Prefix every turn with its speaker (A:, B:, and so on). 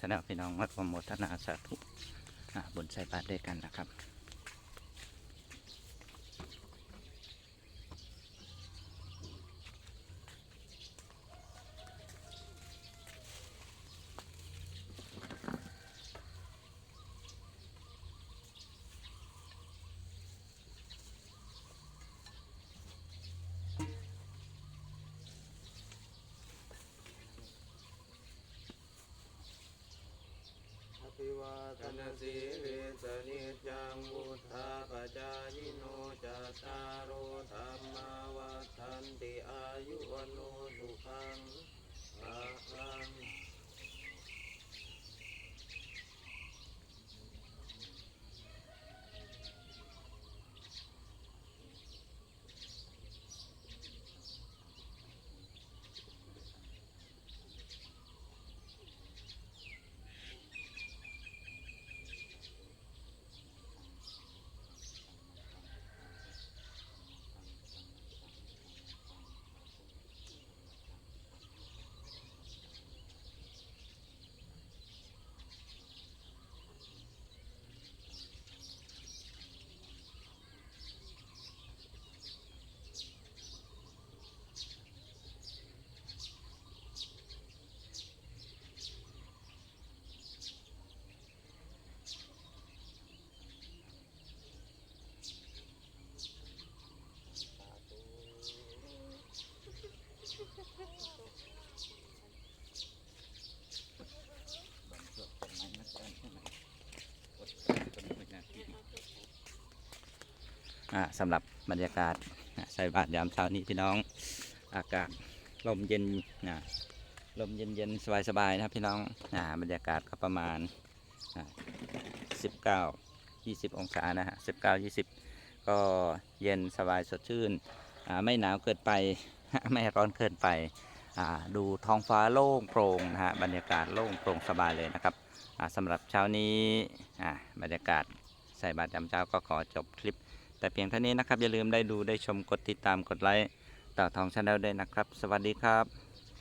A: ชนะพี่น้องวัดพมโมทนาสาธุอาบุญใส่บาตรด้วยกันนะครับ
B: ภิวาทนาสีริสนิจังวุธาปจายโนจัตตารโอธรรมาวัฏันติอายุวโนสุข
A: สำหรับบรรยากาศใส่บาตรยามเช้านี้พี่น้องอากาศลมเย็นอ่าลมเย็นเย็นสบายสบายๆนะครับพี่น้องอบรรยากาศก็ประมาณสิบเก้ายี่สิบองศานะฮะสิบเก้ายี่สิบก็เย็นสบายสดชื่น ไม่หนาวเกินไป ไม่ร้อนเกินไปดูท้องฟ้าโล่งโปร่งนะฮะบรรยากาศโล่งโปร่งสบายเลยนะครับสำหรับเช้านี้บรรยากาศใส่บาตรยามเช้าก็ขอจบคลิป แต่เพียงเท่านี้นะครับอย่าลืมได้ดูได้ชมกดติดตามกดไลค์ต่อทองชาแนลด้วยนะครับ สวัสดีครับ